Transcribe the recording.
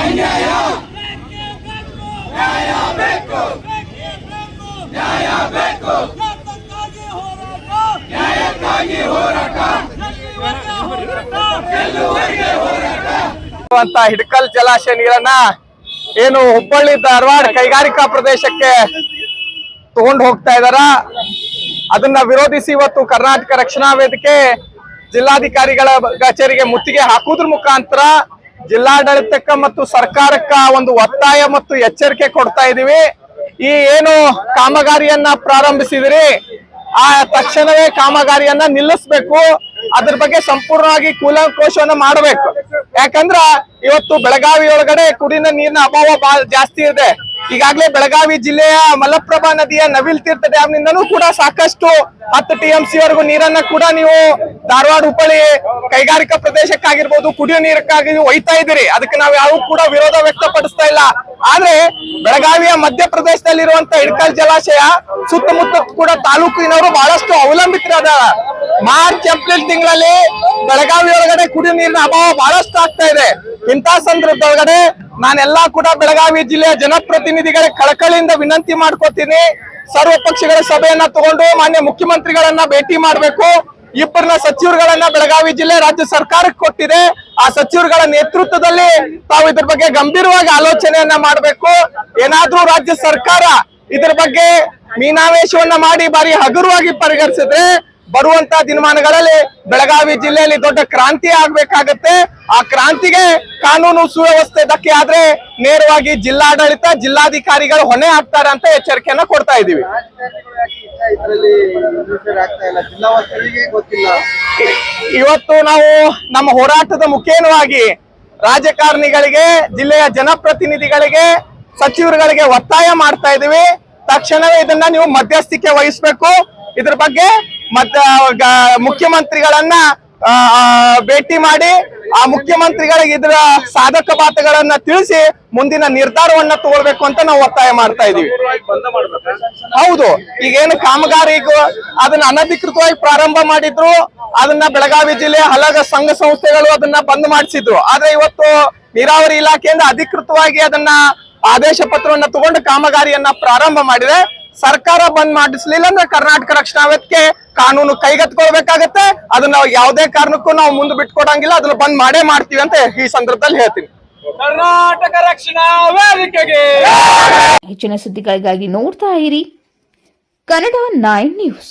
ನ್ಯಾಯ ಬೇಕು ನ್ಯಾಯ ಬೇಕು ನ್ಯಾಯಕ್ಕಾಗಿ ಹೋರಾಟ ಹಿಡ್ಕಲ್ ಜಲಾಶಯ ನೀರನ್ನ ಏನು ಹುಬ್ಬಳ್ಳಿ ಧಾರವಾಡ ಕೈಗಾರಿಕಾ ಪ್ರದೇಶಕ್ಕೆ ತಗೊಂಡು ಹೋಗ್ತಾ ಇದಾರ? ಅದನ್ನ ವಿರೋಧಿಸಿ ಇವತ್ತು ಕರ್ನಾಟಕ ರಕ್ಷಣಾ ವೇದಿಕೆ ಜಿಲ್ಲಾಧಿಕಾರಿಗಳ ಕಚೇರಿಗೆ ಮುತ್ತಿಗೆ ಹಾಕುವುದ್ರ ಮುಖಾಂತರ ಜಿಲ್ಲಾಡಳಿತಕ್ಕ ಮತ್ತು ಸರ್ಕಾರಕ್ಕ ಒಂದು ಒತ್ತಾಯ ಮತ್ತು ಎಚ್ಚರಿಕೆ ಕೊಡ್ತಾ ಇದೀವಿ. ಈ ಏನು ಕಾಮಗಾರಿಯನ್ನ ಪ್ರಾರಂಭಿಸಿದಿರಿ, ಆ ತಕ್ಷಣವೇ ಕಾಮಗಾರಿಯನ್ನ ನಿಲ್ಲಿಸ್ಬೇಕು. ಅದ್ರ ಬಗ್ಗೆ ಸಂಪೂರ್ಣವಾಗಿ ಕೂಲಂಕೋಶವನ್ನ ಮಾಡಬೇಕು. ಯಾಕಂದ್ರ ಇವತ್ತು ಬೆಳಗಾವಿ ಒಳಗಡೆ ಕುಡಿನ ನೀರಿನ ಅಭಾವ ಜಾಸ್ತಿ ಇದೆ. ಈಗಾಗಲೇ ಬೆಳಗಾವಿ ಜಿಲ್ಲೆಯ ಮಲಪ್ರಭಾ ನದಿಯ ನವಿಲ್ ತೀರ್ಥ ಡ್ಯಾಮ್ ನಿಂದನೂ ಕೂಡ ಸಾಕಷ್ಟು ಹತ್ತು ಟಿ ಎಂ ಸಿ ವರೆಗೂ ನೀರನ್ನ ಕೂಡ ನೀವು ಧಾರವಾಡ ಹುಬ್ಬಳ್ಳಿ ಕೈಗಾರಿಕಾ ಪ್ರದೇಶಕ್ಕಾಗಿರ್ಬೋದು, ಕುಡಿಯೋ ನೀರಕ್ಕಾಗಿ ಒಯ್ತಾ ಇದ್ದೀರಿ. ಅದಕ್ಕೆ ನಾವು ಯಾವ ಕೂಡ ವಿರೋಧ ವ್ಯಕ್ತಪಡಿಸ್ತಾ ಇಲ್ಲ. ಆದ್ರೆ ಬೆಳಗಾವಿಯ ಮಧ್ಯಪ್ರದೇಶದಲ್ಲಿರುವಂತ ಇಡ್ಕಲ್ ಜಲಾಶಯ, ಸುತ್ತಮುತ್ತ ಕೂಡ ತಾಲೂಕಿನವರು ಬಹಳಷ್ಟು ಅವಲಂಬಿತರಾದ ಮಾರ್ಚ್, ಏಪ್ರಿಲ್ ತಿಂಗಳಲ್ಲಿ ಬೆಳಗಾವಿ ಒಳಗಡೆ ಕುಡಿಯೋ ನೀರಿನ ಅಭಾವ ಬಹಳಷ್ಟು ಆಗ್ತಾ ಇದೆ. ಇಂಥ ಸಂದರ್ಭದೊಳಗಡೆ ನಾನೆಲ್ಲಾ ಕೂಡ ಬೆಳಗಾವಿ ಜಿಲ್ಲೆಯ ಜನಪ್ರತಿನಿಧಿಗಳ ಕಳಕಳಿಯಿಂದ ವಿನಂತಿ ಮಾಡ್ಕೋತೀನಿ. ಸರ್ವ ಪಕ್ಷಗಳ ಸಭೆಯನ್ನ ತಗೊಂಡು ಮಾನ್ಯ ಮುಖ್ಯಮಂತ್ರಿಗಳನ್ನ ಭೇಟಿ ಮಾಡ್ಬೇಕು. ಇಬ್ಬರನ್ನ ಸಚಿವರುಗಳನ್ನ ಬೆಳಗಾವಿ ಜಿಲ್ಲೆ ರಾಜ್ಯ ಸರ್ಕಾರಕ್ಕೆ ಕೊಟ್ಟಿದೆ. ಆ ಸಚಿವರುಗಳ ನೇತೃತ್ವದಲ್ಲಿ ತಾವು ಇದ್ರ ಬಗ್ಗೆ ಗಂಭೀರವಾಗಿ ಆಲೋಚನೆಯನ್ನ ಮಾಡಬೇಕು. ಏನಾದ್ರೂ ರಾಜ್ಯ ಸರ್ಕಾರ ಇದ್ರ ಬಗ್ಗೆ ಮೀನಾವೇಶವನ್ನ ಮಾಡಿ ಬಾರಿ ಹಗುರವಾಗಿ ಪರಿಗಣಿಸಿದ್ರೆ ಬರುವಂತ ದಿನಮಾನಗಳಲ್ಲಿ ಬೆಳಗಾವಿ ಜಿಲ್ಲೆಯಲ್ಲಿ ದೊಡ್ಡ ಕ್ರಾಂತಿ ಆಗ್ಬೇಕಾಗತ್ತೆ. ಆ ಕ್ರಾಂತಿಗೆ ಕಾನೂನು ಸುವ್ಯವಸ್ಥೆ ಧಕ್ಕೆ ಆದ್ರೆ ನೇರವಾಗಿ ಜಿಲ್ಲಾಡಳಿತ, ಜಿಲ್ಲಾಧಿಕಾರಿಗಳು ಹೊಣೆ ಆಗ್ತಾರೆ ಅಂತ ಎಚ್ಚರಿಕೆಯನ್ನ ಕೊಡ್ತಾ ಇದೀವಿ ಇವತ್ತು ನಾವು ನಮ್ಮ ಹೋರಾಟದ ಮುಖೇನವಾಗಿ ರಾಜಕಾರಣಿಗಳಿಗೆ, ಜಿಲ್ಲೆಯ ಜನಪ್ರತಿನಿಧಿಗಳಿಗೆ, ಸಚಿವರುಗಳಿಗೆ ಒತ್ತಾಯ ಮಾಡ್ತಾ ಇದೀವಿ ತಕ್ಷಣವೇ ಇದನ್ನ ನೀವು ಮಧ್ಯಸ್ಥಿಕೆ ವಹಿಸ್ಬೇಕು. ಇದ್ರ ಬಗ್ಗೆ ಮತ್ತ ಮುಖ್ಯಮಂತ್ರಿಗಳನ್ನ ಭೇಟಿ ಮಾಡಿ, ಆ ಮುಖ್ಯಮಂತ್ರಿಗಳಿಗೆ ಇದರ ಸಾಧಕ ಬಾತಗಳನ್ನ ತಿಳಿಸಿ ಮುಂದಿನ ನಿರ್ಧಾರವನ್ನ ತಗೊಳ್ಬೇಕು ಅಂತ ನಾವು ಒತ್ತಾಯ ಮಾಡ್ತಾ ಇದೀವಿ ಹೌದು, ಈಗೇನು ಕಾಮಗಾರಿಗೂ ಅದನ್ನ ಅನಧಿಕೃತವಾಗಿ ಪ್ರಾರಂಭ ಮಾಡಿದ್ರು, ಅದನ್ನ ಬೆಳಗಾವಿ ಜಿಲ್ಲೆಯ ಹಲಗ ಸಂಘ ಸಂಸ್ಥೆಗಳು ಅದನ್ನ ಬಂದ್ ಮಾಡಿಸಿದ್ರು. ಆದ್ರೆ ಇವತ್ತು ನೀರಾವರಿ ಇಲಾಖೆಯಿಂದ ಅಧಿಕೃತವಾಗಿ ಅದನ್ನ ಆದೇಶ ಪತ್ರವನ್ನ ತಗೊಂಡು ಕಾಮಗಾರಿಯನ್ನ ಪ್ರಾರಂಭ ಮಾಡಿದೆ. ಸರ್ಕಾರ ಬಂದ್ ಮಾಡಿಸ್ಲಿಲ್ಲ ಅಂದ್ರೆ ಕರ್ನಾಟಕ ರಕ್ಷಣಾ ವೇದಿಕೆ ಕಾನೂನು ಕೈಗೆತ್ಕೊಳ್ಬೇಕಾಗತ್ತೆ ಅದನ್ನ ಯಾವುದೇ ಕಾರಣಕ್ಕೂ ನಾವು ಮುಂದೆ ಬಿಟ್ಕೊಡಂಗಿಲ್ಲ. ಅದನ್ನ ಬಂದ್ ಮಾಡೇ ಮಾಡ್ತೀವಿ ಅಂತ ಈ ಸಂದರ್ಭದಲ್ಲಿ ಹೇಳ್ತೀನಿ. ಕರ್ನಾಟಕ ರಕ್ಷಣಾ ವೇದಿಕೆಗೆ! ಹೆಚ್ಚಿನ ಸುದ್ದಿಗಳಿಗಾಗಿ ನೋಡ್ತಾ ಇರಿ. Kannada nine news.